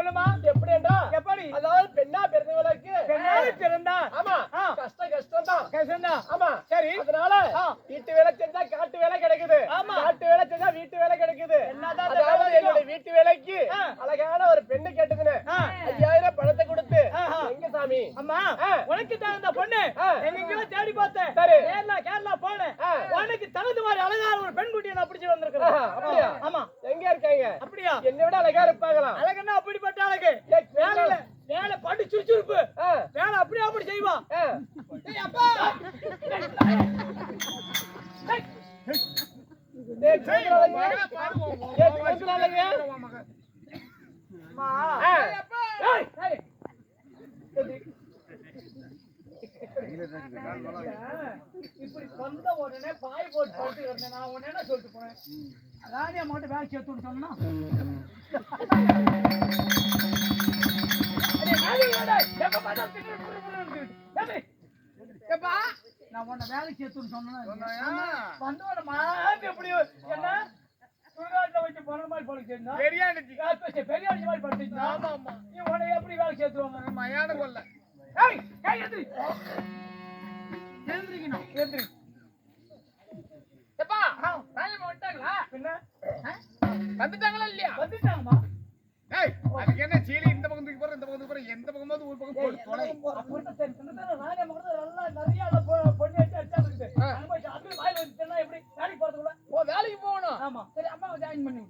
சொல்லுமா எப்படி என்றா எப்படி அதாவது பெண்ணா பிறந்தவர்களுக்கு பெண்ணாக பிறந்தா ஆமா. கஷ்ட கஷ்டம் தான் கேசந்தா ஆமா சரி அதனால. வீட்டு வேலை செஞ்சா காட்டு வேலை கிடைக்குது ஆமா. காட்டு வேலை செஞ்சா வீட்டு வேலை கிடைக்குது அதாவது என்னுடைய வீட்டு வேலைக்கு. அழகான ஒரு பெண்ணு கேட்டுதுன்னு. ஐயாயிரம் பணத்தை கொடுத்து. எங்க சாமி அம்மா ஆ. உனக்கு தகுந்த பொண்ணு. எங்கெங்கயோ தேடி பார்த்தேன் சரி. கேரளா கேரளா போனேன். உனக்கு தகுந்த மாதிரி அழகான ஒரு பெண் குட்டியை நான் பிடிச்சு வந்திருக்கிறேன்? ஆமா எங்க இருக்காங்க. அப்படியா? என்னை விட அழகா இருப்பாங்களா அழகுன்னா அப்படிப்பட்ட அழகு. வேலையில வேலை. பட்டு சுறுசுறுப்பு வேலை அப்படியே அப்படி செய்வா. அப்பா கேக்குறாளுங்க? ஏய், கேக்குறாளுங்க? அம்மா. ஆ. ஏய், ஏய். இப்படி வந்த உடனே பாய் போட்டு படுத்து கிடந்தேன் நான் உடனே என்ன சொல்லிட்டு போனேன்? ராணியா மட்டும் வேலை சேர்த்துன்னு சொன்னா. எப்ப நான் உன்னை வேலைக்கு சேர்த்துன்னு சொன்னா வந்து உன்னை மாத்தி எப்படி என்ன? சுடுகாட்டுல வச்சு போன மாதிரி போல சேர்ந்தா பெரிய அடிச்சு மாதிரி படுத்துச்சா நீ உன்னை எப்படி வேலை சேர்த்துவாங்க மயான கொல்ல. ஏய் ஏய் எந்திரி. எழுந்திரிக்கணும் எந்திரி. வந்துட்டாங்களா? வந்துட்டாங்களா இல்லையா? வந்துட்டாங்கம்மா. அதுக்கு என்ன சீலி இந்த பக்கம் தூக்கி போற இந்த பக்கம் போற எந்த பக்கமாவது ஒரு பக்கம் போடு தொலை. ராஜா மகன் நல்லா நிறைய பொண்ணு அதுல வாயில வச்சுட்டேன்னா எப்படி? வேலைக்கு போறதுக்குள்ள? ஓ வேலைக்கு போகணும். ஆமா. சரி, அம்மாவை join பண்ணி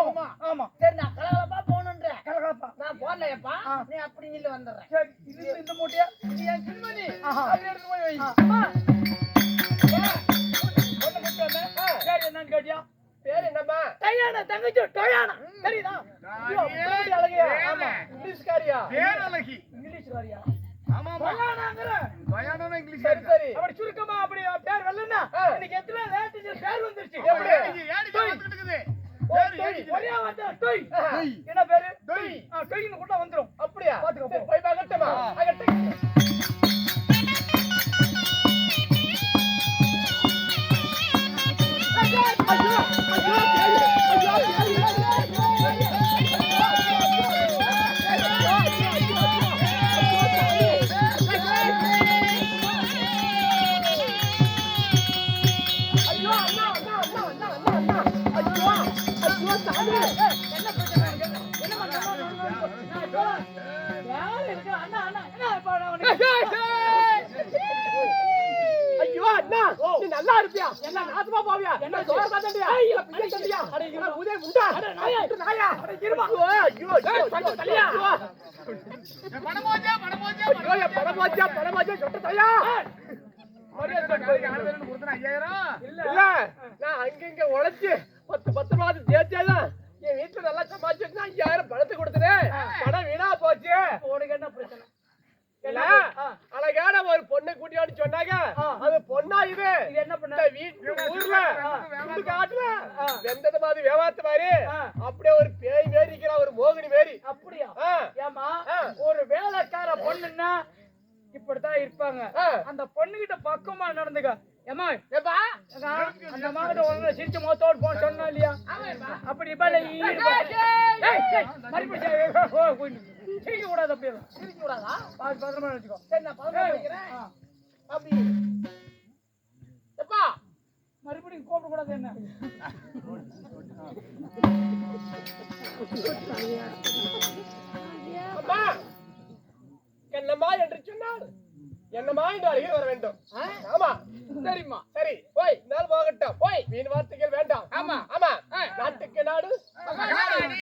போகுமா ஆமா சரி நான் கலகலப்பா போகணுன்ற கலகலப்பா நான் போடலையப்பா ஆ. நீ அப்படி நில்லு வந்துடுறேன் சரி இது இந்த மூட்டையா நீ என் சின்மணி ஆஹா. அப்படி எடுத்து போய் வை ஆ, அம்மா. பொண்ணு கூட்டு வந்தேன். பேர் என்னன்னு கேட்டியா? பேர் என்னம்மா டயானா, தங்கச்சி டயானா. தெரியுதா? அழகியா? ஆமா. இங்கிலீஷ்காரியா பேர் அழகி என்ன பேரு? டொய். ஆ, டொய்ன்னு கூட வந்துரும். அப்படியா பாத்துக்கோ. போய் பார்க்கட்டுமா ஆ. அகட்டு. ஐயோ நீ நல்லா இருப்பியா? என்ன நாசமா போவியா? என்ன சோறு தந்தண்டியா இல்ல பிள்ளை தந்தியா? அட இங்க உதே முண்டா. அட நாயா. நாயா. அட இருமா. ஐயோ ஐயோ சொட்ட தலையா பணமோஜா பணமோஜா ஐயோ என் பணமாச்சா பணமாச்சா சொட்ட தலையா ஐயாயிரம்? இல்ல. நான் அங்கங்க உழைச்சு பத்து பத்து மாதம் சேர்த்தேதான் என் வீட்டுல நல்லா சமாளிச்சுன்னா ஐயாயிரம் பணத்தை கொடுத்தேன் பணம் வீணா போச்சு. உனக்கு என்ன பிரச்சனை? இல்ல ஆ. அழகான ஒரு பொண்ணை கூட்டியான்னு சொன்னாங்க ஆ. அது பொண்ணா இது இது என்ன பண்ண இந்த வீட்டு ஊர்ல சுண்டு காட்டுல வெந்தது மாதிரி வியாபாரத்து மாதிரி ஆ. அப்படியே ஒரு பேய் மாரி இருக்கிற ஒரு மோகினி மாரி அப்படியா ஆ. ஏமா ஆ. ஒரு வேலைக்கார பொண்ணுன்னா இப்படித்தான் இருப்பாங்க. அந்த பொண்ணுகிட்ட பக்கமா நடந்துக்க. ஏமா ஏப்பா அந்த மாதிரி ஒழுங்கா சிரிச்ச முகத்தோடு போன சொன்னா இல்லையா? அப்படி இப்ப சிரிக்க கூடாது அப்படியே. சிரிக்க கூடாதா? பார்த்து பத்திரமா வச்சுக்கோ. சரி நான் ஆ. அப்படி. எப்பா மறுபடியும் கூப்பிட கூடாது என்ன? என்னம்மா என்று சொன்னால்? என்னமா என்று அருகே வர வேண்டும். ஆமா. சரிம்மா. சரி போய் நாள் போகட்டும். போய். மீன் வார்த்தைகள் வேண்டாம். ஆமா. ஆமா. நாட்டுக்கு நாடு